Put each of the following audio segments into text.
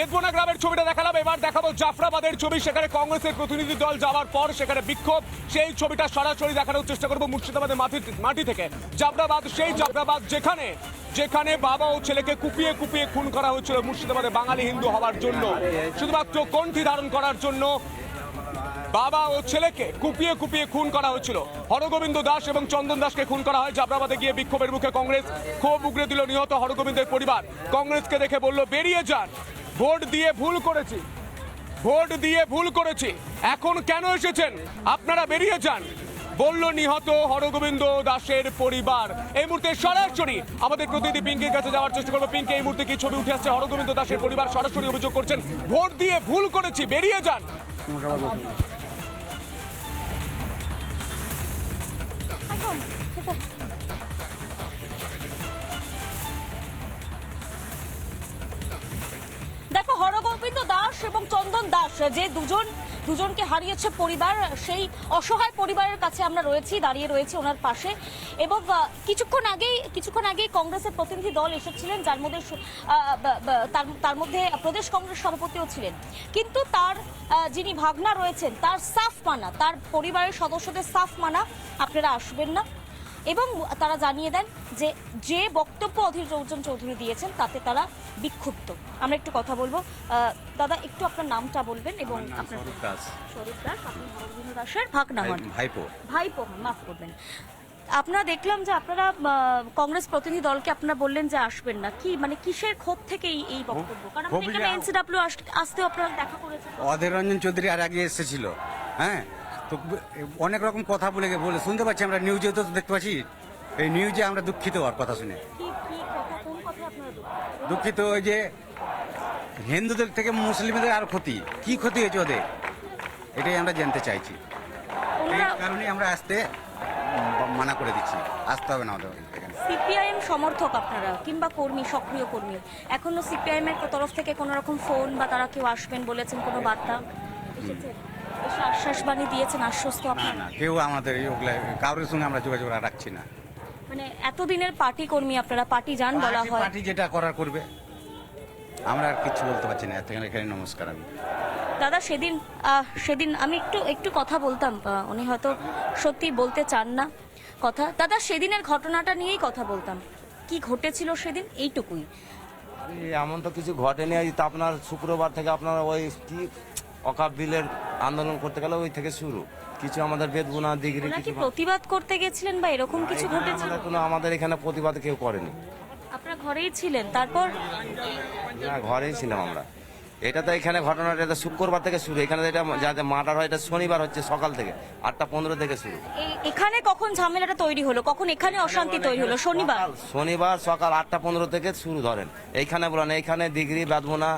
বেদবোনা গ্রামের ছবিটা দেখালাম। এবার দেখাবো জাফরাবাদের ছবি। সেখানে কংগ্রেসের প্রতিনিধি দল যাওয়ার পর সেখানে বিক্ষোভ। সেই ছবিটা সরাসরি দেখানোর চেষ্টা করব মুর্শিদাবাদের মাটি মাটি থেকে। জাফরাবাদ, সেই জাফরাবাদ যেখানে যেখানে বাবা ও ছেলেকে কুপিয়ে কুপিয়ে খুন করা হয়েছিল মুর্শিদাবাদে বাঙালি হিন্দু হওয়ার জন্য। শুধুমাত্র কণ্ঠী ধারণ করার জন্য বাবা ও ছেলেকে কুপিয়ে কুপিয়ে খুন করা হয়েছিল। হরগোবিন্দ দাস এবং চন্দন দাসকে খুন করা হয়। জাফরাবাদে গিয়ে বিক্ষোভের মুখে কংগ্রেস ক্ষোভ উগরে দিল নিহত হরগোবিন্দের পরিবার। কংগ্রেসকে দেখে বলল, বেরিয়ে যান। ভোট দিয়ে ভুল করেছি। ভোট দিয়ে ভুল করেছি। এখন কেন এসেছেন? আপনারা বেরিয়ে যান। বলল নিহত হরগোবিন্দ দাসের পরিবার। এই মুহূর্তে সরাসরি আমাদের প্রতিনিধি পিঙ্কের কাছে যাওয়ার চেষ্টা করব। পিঙ্কে, এই মুহূর্তে কি ছবি উঠে আসছে? হরগোবিন্দ দাসের পরিবার সরাসরি অভিযোগ করছেন। ভোট দিয়ে ভুল করেছি, বেরিয়ে যান। দেখো দাস যে দুজন, দুজনকে হারিয়েছে পরিবার, সেই অসহায় পরিবারের কাছে আমরা রয়েছি, দাঁড়িয়ে রয়েছি ওনার পাশে। এবং কিছুক্ষণ আগেই কিছুক্ষণ আগেই কংগ্রেসের প্রতিনিধি দল এসেছিলেন, যার মধ্যে তার মধ্যে প্রদেশ কংগ্রেস সভাপতিও ছিলেন। কিন্তু তার যিনি ভাগনা রয়েছেন, তার সাফ মানা, তার পরিবারের সদস্যদের সাফ মানা, আপনারা আসবেন না। এবং তারা জানিয়ে দেন যে যে বক্তব্য অধীর রঞ্জন চৌধুরী দিয়েছেন তাতে তারা বিক্ষুব্ধ। আমরা একটু কথা বলব। দাদা একটু আপনার নামটা বলবেন এবং আপনার স্বরূপ দাস। স্বরূপ দাস আপনি হরবিন্দু দাসের ভাগনা হন ভাইপো। ভাইপো হন মাফ করবেন। আপনারা দেখলাম যে আপনারা কংগ্রেস প্রতিনিধি দলকে আপনারা বললেন যে আসবেন না। কি মানে কিসের ক্ষোভ থেকে এই বক্তব্য? কারণ এখানে এনসিডব্লিউ আসতেও আপনারা দেখা করেছেন। অধীর রঞ্জন চৌধুরী আর আগে এসেছিল। হ্যাঁ? তো অনেক রকম কথা বলে বলে শুনতে পাচ্ছি আমরা নিউজে তো দেখতে পাচ্ছি। এই নিউজে আমরা দুঃখিত আর কথা শুনে। দুঃখিত? ওই যে হিন্দুদের থেকে মুসলিমদের আর ক্ষতি। কি ক্ষতি হয়েছে ওদের? এটাই আমরা জানতে চাইছি। এই কারণেই আমরা আসতে মানা করে দিচ্ছি। আসতে হবে না আমাদের সিপিআইএম সমর্থক আপনারা কিংবা কর্মী সক্রিয় কর্মী। এখনও সিপিআইএম এর তরফ থেকে কোনো রকম ফোন বা তারা কেউ আসবেন বলেছেন কোনো বার্তা? আশ্বাস বাণী দিয়েছেন আশ্বস্ত না আপনারা? না কেউ আমাদের এই ওগুলা কারোর সঙ্গে আমরা যোগাযোগ আর রাখছি না। মানে এতদিনের পার্টি কর্মী আপনারা পার্টি যান বলা হয়। পার্টি যেটা করার করবে। আমরা আর কিছু বলতে পারছি না এখানে এখানে নমস্কার আমি। দাদা সেদিন আহ, সেদিন আমি একটু একটু কথা বলতাম আহ, উনি হয়তো সত্যি বলতে চান না কথা। দাদা সেদিনের ঘটনাটা নিয়েই কথা বলতাম। কি ঘটেছিল সেদিন? এইটুকুই। এই এমন তো কিছু ঘটেনি এই তো আপনার শুক্রবার থেকে আপনার ওই কি অকাপ বিলের আন্দোলন করতে গেলে ওই থেকে শুরু। কিছু আমাদের বেদগুনা ডিগ্রি কিছু প্রতিবাদ করতে গেছিলেন বা এরকম কিছু ঘটেছিল আমাদের কোনো আমাদের এখানে প্রতিবাদ কেউ করেনি। আপনারা ঘরেই ছিলেন তারপর? না ঘরেই ছিলাম আমরা। এটা তো এখানে ঘটনাটা এটা শুক্রবার থেকে শুরু। এখানে যেটা যাতে মার্ডার হয় এটা শনিবার হচ্ছে সকাল থেকে আটটা পনেরো থেকে শুরু। এখানে কখন ঝামেলাটা তৈরি হলো? কখন এখানে অশান্তি তৈরি হলো? শনিবার? শনিবার সকাল আটটা পনেরো থেকে শুরু ধরেন। এইখানে বলেন এইখানে ডিগ্রি বাদবোনা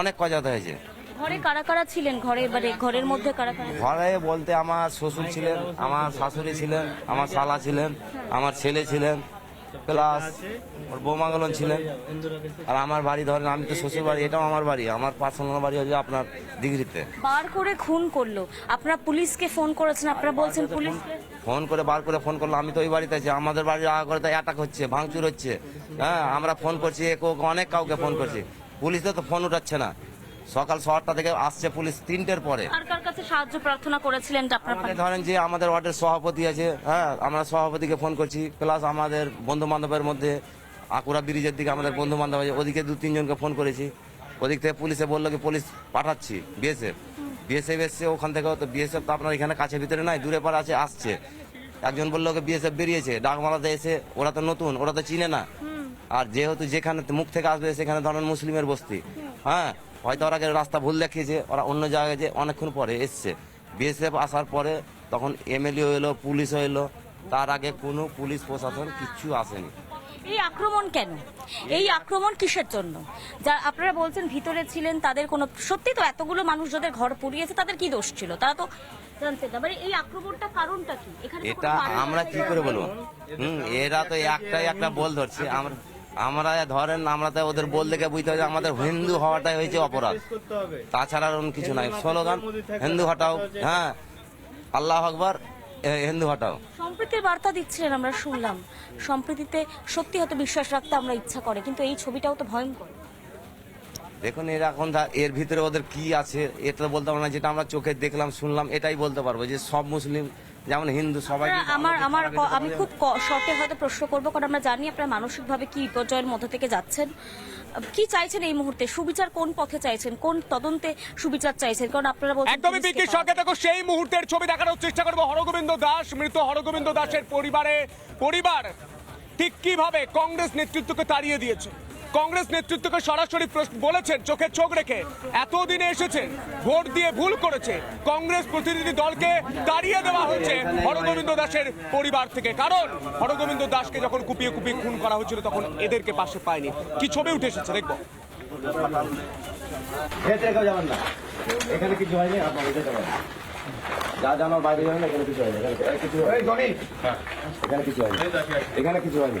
অনেক কজাতে হয়েছে। ঘরে কারা কারা ছিলেন? ঘরে মানে ঘরের মধ্যে কারা কারা ঘরে বলতে আমার শ্বশুর ছিলেন আমার শাশুড়ি ছিলেন আমার শালা ছিলেন আমার ছেলে ছিলেন প্লাস ওর বৌমাগলন ছিলেন। আর আমার বাড়ি ধরেন আমি তো শ্বশুর বাড়ি এটাও আমার বাড়ি আমার পার্সোনাল বাড়ি হচ্ছে আপনার দিঘরিতে বার করে খুন করল। আপনারা পুলিশকে ফোন করেছেন আপনারা বলছেন পুলিশকে ফোন করে বার করে ফোন করল আমি তো ওই বাড়িতে আছি আমাদের বাড়ির আগা করে তো অ্যাটাক হচ্ছে ভাঙচুর হচ্ছে। হ্যাঁ আমরা ফোন করছি অনেক কাউকে ফোন করছি। পুলিশ তো ফোন উঠাচ্ছে না। সকাল ছটা থেকে আসছে পুলিশ তিনটের পরে। কার কার কাছে সাহায্য প্রার্থনা করেছিলেন আপনারা আমাদের ধরেন যে আমাদের ওয়ার্ডের সভাপতি আছে হ্যাঁ আমরা সভাপতিকে ফোন করছি প্লাস আমাদের বন্ধু বান্ধবের মধ্যে আকুরা ব্রিজের দিকে আমাদের বন্ধু বান্ধব আছে ওদিকে দু তিনজনকে ফোন করেছি। ওদিক থেকে পুলিশে বলল কি পুলিশ পাঠাচ্ছি বিএসএফ বিএসএফ এসছে ওখান থেকে তো বিএসএফ তো আপনার এখানে কাছে ভিতরে নাই দূরে পার আছে আসছে। একজন বলল কি বিএসএফ বেরিয়েছে ডাকমালাতে এসে ওরা তো নতুন ওরা তো চিনে না। আর যেহেতু যেখানে মুখ থেকে আসবে সেখানে ধরেন মুসলিমের বস্তি। হ্যাঁ হয়তো ওরা রাস্তা ভুল দেখিয়েছে ওরা অন্য জায়গায় যে অনেকক্ষণ পরে এসছে। বিএসএফ আসার পরে তখন এমএলএ এলো পুলিশ এলো তার আগে কোনো পুলিশ প্রশাসন কিচ্ছু আসেনি। এই আক্রমণ কেন? এই আক্রমণ কিসের জন্য? যা আপনারা বলছেন ভিতরে ছিলেন তাদের কোনো সত্যি তো এতগুলো মানুষ যাদের ঘর পুড়িয়েছে তাদের কি দোষ ছিল? তারা তো জানতেন মানে এই আক্রমণটা কারণটা কি? এখানে এটা আমরা। কি করে বলব? হুম এরা তো একটাই একটা বল ধরছে আমরা আমরা ধরেন আমরা তো ওদের বল দেখে বুঝতে হবে আমাদের হিন্দু হওয়াটাই হয়েছে অপরাধ। তাছাড়া আর কিছু নাই। স্লোগান হিন্দু হটাও হ্যাঁ। আল্লাহ আকবর হিন্দু হটাও। সম্প্রীতির বার্তা দিচ্ছিলেন আমরা শুনলাম। সম্প্রীতিতে সত্যি হয়তো বিশ্বাস রাখতে আমরা ইচ্ছা করে কিন্তু এই ছবিটাও তো ভয়ঙ্কর। দেখুন এর এখন এর ভিতরে ওদের কি আছে এটা বলতে পারব না যেটা আমরা চোখে দেখলাম শুনলাম এটাই বলতে পারব যে সব মুসলিম যেমন হিন্দু সবাই আমার আমার আমি খুব শর্টে হয়তো প্রশ্ন করব কারণ আমরা জানি আপনারা মানসিকভাবে কি বিপর্যয়ের মধ্যে থেকে যাচ্ছেন। কি চাইছেন এই মুহূর্তে? সুবিচার কোন পথে চাইছেন? কোন তদন্তে সুবিচার চাইছেন? কারণ আপনারা বলছেন একদমই সঙ্গে দেখো সেই মুহূর্তের ছবি দেখানোর চেষ্টা করব। হরগোবিন্দ দাস মৃত হরগোবিন্দ দাসের পরিবারে পরিবার ঠিক কীভাবে কংগ্রেস নেতৃত্বকে তাড়িয়ে দিয়েছে? কংগ্রেস নেতৃত্বকে সরাসরি প্রশ্ন বলেছেন চোখে চোখ রেখে। এতদিনে এসেছেন ভোট দিয়ে ভুল করেছে। কংগ্রেস প্রতিনিধি দলকে তাড়িয়ে দেওয়া হয়েছে হরগোবিন্দ দাসের পরিবার থেকে। কারণ হরগোবিন্দ দাসকে যখন কুপিয়ে কুপিয়ে খুন করা হয়েছিল তখন এদেরকে পাশে পায়নি। কি ছবি উঠে এসেছে দেখব? এখানে কিছু হয়নি যা জানার বাইরে যাবেন এখানে কিছু হয়নি। এখানে এখানে কিছু হয়নি। এখানে কিছু হয়নি। এখানে কিছু হয়নি।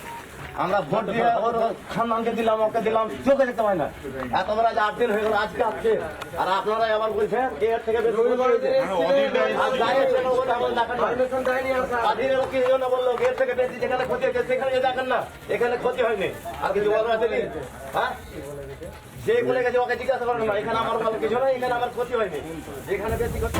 আমরা ভোট দিয়ে ওর খানমানকে দিলাম ওকে দিলাম চোখে দেখতে পাই না। এত বড় যে আট দিন হয়ে গেল আজকে আসছে আর আপনারা আবার বলছেন এর থেকে বেশি জন্য বলল এর থেকে বেশি যেখানে ক্ষতি হয়েছে সেখানে দেখেন না এখানে ক্ষতি হয়নি। আর কিছু বলার হ্যাঁ? যে বলে গেছে ওকে জিজ্ঞাসা করেন না এখানে আমার ভালো কিছু নয় এখানে আমার ক্ষতি হয়নি। যেখানে বেশি ক্ষতি